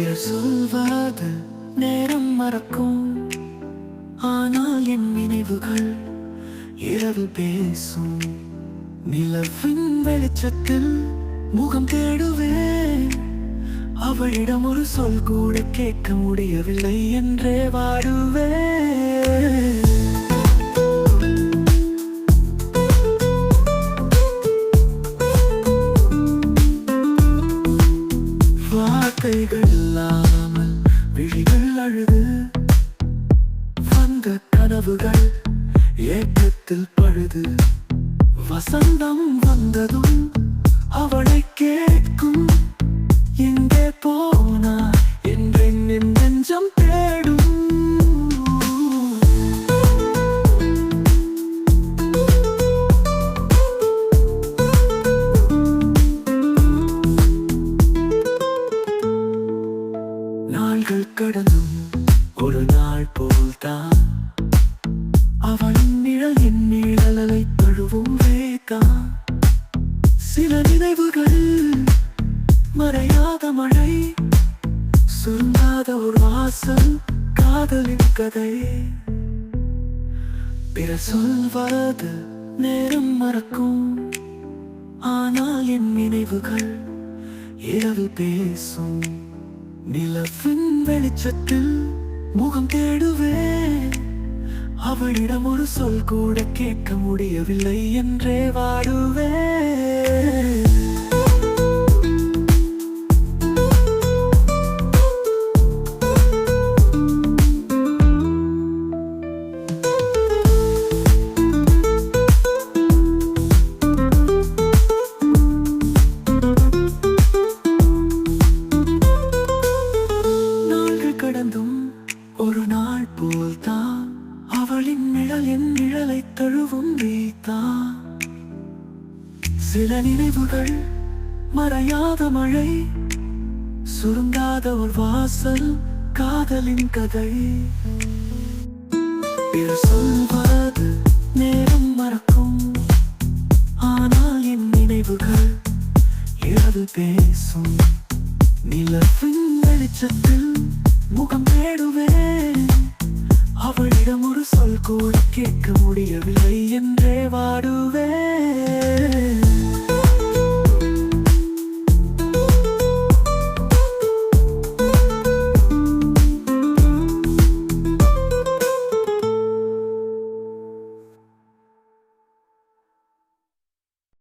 சொல்வது நேரம் மறக்கும். ஆனால் என் நினைவுகள் இரவு பேசும். நிலவின் வெளிச்சத்தில் முகம் தேடுவேன். அவளிடம் ஒரு சொல் கூட கேட்க முடியவில்லை என்றே வாடுவேன். ஏக்கத்தில் பழுது. வசந்தம் வந்ததும் அவளை கேட்கும். எங்கே போனா என்றென் நெஞ்சம் தேடும். நாள்கள் கடந்தும் ஒரு நாள் போல்தான். அவளின் நிழல் என் நிழலை தழுவும் வேகா சில நினைவுகள் மறையாத மழை சுருங்காத ஒரு வாசல் காதலின் கதை. பிற சொல்வது நேரம் மறக்கும். ஆனால் என் நினைவுகள் இரவு பேசும். நிலவின் வெளிச்சத்தில் முகம் தேடுவேன். அவளிடம் ஒரு சொல் கூட கேட்க முடியவில்லை என்றே வாடுவேன் கடந்தும் ஒரு நாள் போல்தான். அவளின் நிழல் என் நிழலை தழுவும் வீத்தான் சில நினைவுகள் மறையாத மழை சுருங்காத ஒரு வாசல் காதலின் கதை. பிற சொல்வது நேரம் மறக்கும். ஆனால் என் நினைவுகள் இரவு பேசும். நிலவின் வெளிச்சத்தில் முகம் தேடுவேன் கூட கேட்க முடியவில்லை என்றே வா